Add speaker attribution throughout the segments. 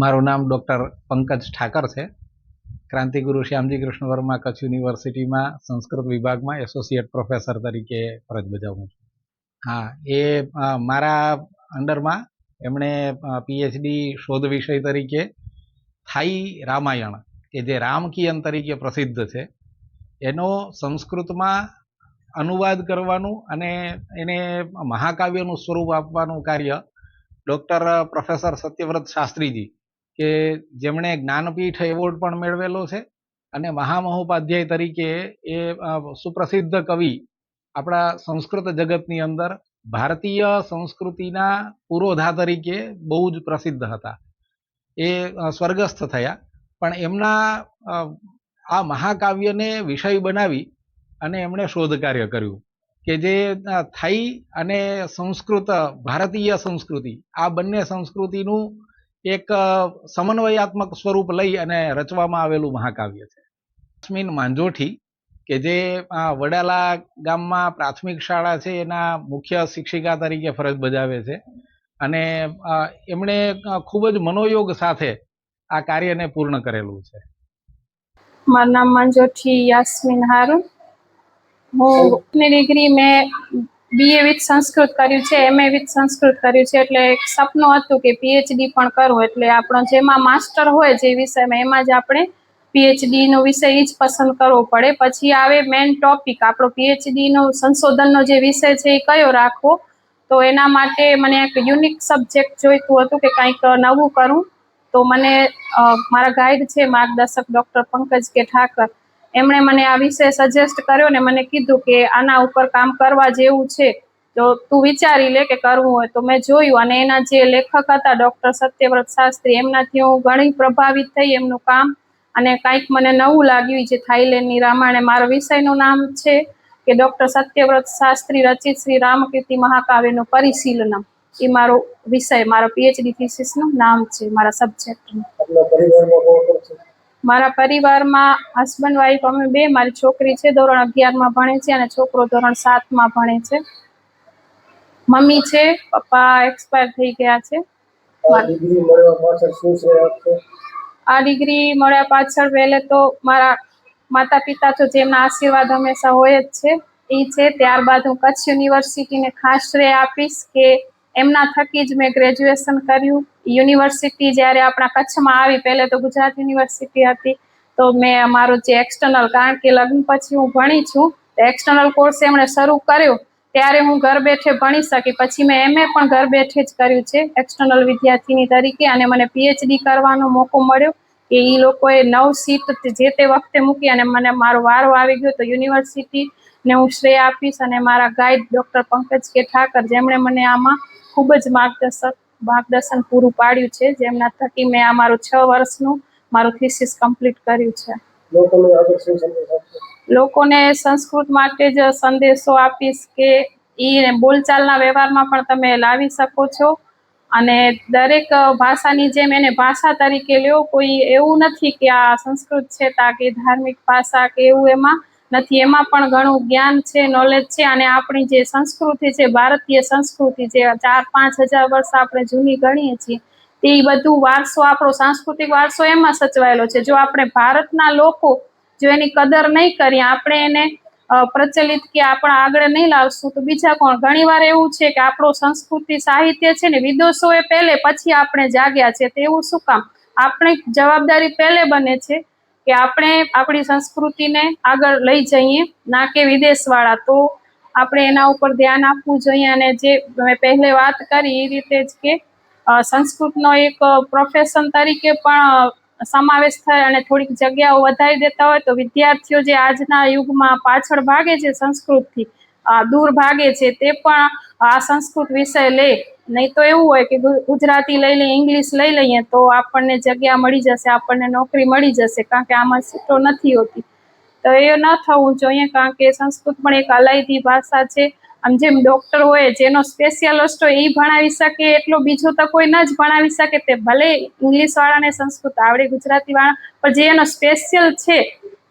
Speaker 1: મારું નામ ડૉક્ટર પંકજ ઠાકર છે. ક્રાંતિગુરુ શ્યામજી કૃષ્ણ વર્મા કચ્છ યુનિવર્સિટીમાં સંસ્કૃત વિભાગમાં એસોસિએટ પ્રોફેસર તરીકે ફરજ બજાવું છું. હા, એ મારા અંડરમાં એમણે પીએચડી શોધ વિષય તરીકે થાઈ રામાયણ, કે જે રામકિયન તરીકે પ્રસિદ્ધ છે, એનો સંસ્કૃતમાં અનુવાદ કરવાનું અને એને મહાકાવ્યનું સ્વરૂપ આપવાનું કાર્ય ડૉક્ટર પ્રોફેસર સત્યવ્રત શાસ્ત્રીજી કે જેમણે જ્ઞાનપીઠ એવોર્ડ પણ મેળવેલો છે અને મહામહોપાધ્યાય તરીકે એ સુપ્રસિદ્ધ કવિ આપણા સંસ્કૃત જગતની અંદર ભારતીય સંસ્કૃતિના પુરોધા તરીકે બહુ જ પ્રસિદ્ધ હતા. એ સ્વર્ગસ્થ થયા. પણ એમના આ મહાકાવ્યને વિષય બનાવી અને એમણે શોધ કાર્ય કર્યું કે જે થાઈ અને સંસ્કૃત, ભારતીય સંસ્કૃતિ આ બંને સંસ્કૃતિનું એક સમન્વયાત્મક સ્વરૂપ લઈ અને રચવામાં આવેલું મહાકાવ્ય છે. જસ્મીન માંજોઠી કે જે વડાલા ગામમાં પ્રાથમિક શાળા છે એના મુખ્ય શિક્ષિકા તરીકે ફરજ બજાવે છે. અને એમણે ખૂબ જ મનોયોગ સાથે આ કાર્યને પૂર્ણ કરેલું છે.
Speaker 2: મારું નામ માંજોઠી યાસ્મિન હારૂન હું ડિગ્રી મેં બીએ વિથ સંસ્કૃત કર્યું છે એમએ વિથ સંસ્કૃત કર્યું છે, એટલે એક સપનું હતું કે પીએચડી પણ કરવું, એટલે આપણો જેમાં માસ્ટર હોય જે વિષયમાં, એમાં જ આપણે પીએચડીનો વિષય જ પસંદ કરવો પડે. પછી આવે મેઇન ટોપિક આપણો પીએચડીનો સંશોધનનો જે વિષય છે એ કયો રાખવો? તો એના માટે મને એક યુનિક સબ્જેક્ટ જોઈતું હતું કે કંઈક નવું કરું. તો મને મારા ગાઈડ છે, માર્ગદર્શક ડૉક્ટર પંકજ કે ઠાકર એમણે મને આ વિષય સજેસ્ટ કર્યો ને મને કીધું કે આના ઉપર કામ કરવા જેવું છે, તો તું વિચારી લે કે કરવું હોય તો મેં જોયું અને એના જે લેખક હતા ડૉક્ટર સત્યવ્રત શાસ્ત્રી, એમનાથી હું ઘણી પ્રભાવિત થઈ એમનું કામ અને કંઈક મને નવું લાગ્યું જે થાઈલેન્ડની રામાયણ મારો વિષયનું નામ છે, કે ડૉક્ટર સત્યવ્રત શાસ્ત્રી રચિત શ્રી રામકીર્તિ મહાકાવ્યનું પરિશીલનમ એ મારો વિષય, મારો પીએચડી થીસીસનું નામ છે, મારા સબ્જેક્ટનું મારા પરિવારમાં હસબન્ડ વાઈફ અમે બે મારી છોકરી છે ધોરણ અગિયારમાં ભણે છે અને છોકરો ધોરણ સાતમાં ભણે છે. મમ્મી છે પપ્પા એક્સપાયર થઈ ગયા છે.
Speaker 3: આ ડિગ્રી
Speaker 2: આ મળ્યા પાછળ પહેલે તો મારા માતા પિતા તો જેમના આશીર્વાદ હંમેશા હોય જ છે. એ છે ત્યારબાદ હું કચ્છ યુનિવર્સિટીને ખાસ શ્રેય આપીશ કે એમના થકી જ મેં ગ્રેજ્યુએશન કર્યું. યુનિવર્સિટી જ્યારે આપણા કચ્છમાં આવી, પહેલે તો ગુજરાત યુનિવર્સિટી હતી, તો મેં અમારું જે એક્સટર્નલ કારણ કે લગ્ન પછી હું ભણી છું, તો એક્સટર્નલ કોર્સ એમણે શરૂ કર્યો. ત્યારે હું ઘર બેઠે ભણી શકી, પછી મેં એમએ પણ ઘર બેઠે જ કર્યું છે એક્સટર્નલ વિદ્યાર્થીની તરીકે, અને મને પીએચડી કરવાનો મોકો મળ્યો કે એ લોકોએ નવ સીટ જે તે વખતે મૂકી અને મને મારો વારો આવી ગયો, તો યુનિવર્સિટી ને હું શ્રેય આપીશ અને મારા ગાઈડ ડૉક્ટર પંકજ કે ઠાકર, જેમણે મને આમાં ખૂબ જ માર્ગદર્શક માર્ગદર્શન પૂરું પાડ્યું છે. જેમના થકી મેં આ મારું છ વર્ષનું મારું થીસીસ કમ્પ્લીટ કર્યું છે.
Speaker 3: લોકોને
Speaker 2: સંસ્કૃત માટે જ સંદેશો આપીશ કે એ બોલચાલના વ્યવહારમાં પણ તમે લાવી શકો છો. અને દરેક ભાષાની જેમ એને ભાષા તરીકે લ્યો. કોઈ એવું નથી કે આ સંસ્કૃત છે તા કે ધાર્મિક ભાષા કે એવું એમાં. નથી. એમાં પણ ઘણું જ્ઞાન છે નોલેજ છે અને આપણી જે સંસ્કૃતિ છે, ભારતીય સંસ્કૃતિ જે ચાર પાંચ હજાર વર્ષ આપણે જૂની ગણીએ છીએ, તે બધું વારસો, આપણો સાંસ્કૃતિક વારસો એમાં સચવાયેલો છે. જો આપણે ભારતના લોકો જો એની કદર નહીં કરીએ, આપણે એને પ્રચલિત કે આપણે આગળ નહીં લાવશું, તો બીજા કોણ? ઘણીવાર એવું છે કે આપણો સંસ્કૃતિ સાહિત્ય છે ને વિદેશોએ પહેલે પછી આપણે જાગ્યા છે. તેવું શું કામ? આપણે જવાબદારી પહેલે બને છે કે આપણે આપણી સંસ્કૃતિને આગળ લઈ જઈએ, ના કે વિદેશવાળા. તો આપણે એના ઉપર ધ્યાન આપવું જોઈએ અને જે મેં પહેલે વાત કરી એ રીતે જ કે સંસ્કૃતનો એક પ્રોફેશન તરીકે પણ સમાવેશ થાય અને થોડીક જગ્યાઓ વધારી દેતા હોય તો વિદ્યાર્થીઓ જે આજના યુગમાં પાછળ ભાગે છે સંસ્કૃતથી દૂર ભાગે છે તે પણ આ સંસ્કૃત વિષય લે. નહીં તો એવું હોય કે ગુજરાતી લઈ લઈએ, ઇંગ્લિશ લઈ લઈએ, તો આપણને જગ્યા મળી જશે, આપણને નોકરી મળી જશે, કારણ કે આમાં સીટો નથી હોતી. તો એ ન થવું જોઈએ, કારણ કે સંસ્કૃત પણ એક અલાયદી ભાષા છે. આમ જેમ ડૉક્ટર હોય, જેનો સ્પેશિયાલિસ્ટ હોય, એ ભણાવી શકે, એટલો બીજો તો કોઈ ન જ ભણાવી શકે, તે ભલે ઇંગ્લિશ વાળાને સંસ્કૃત આવડે ગુજરાતી વાળા પણ જે એનો સ્પેશિયલ છે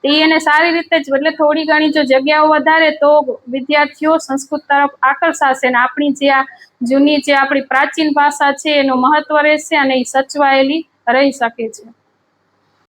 Speaker 2: તે એને સારી રીતે જ એટલે થોડી ઘણી જો જગ્યાઓ વધારે તો વિદ્યાર્થીઓ સંસ્કૃત તરફ આકર્ષાશે અને આપણી જે આ જૂની જે આપણી પ્રાચીન ભાષા છે એનું મહત્વ રહેશે અને એ સચવાયેલી રહી શકે છે.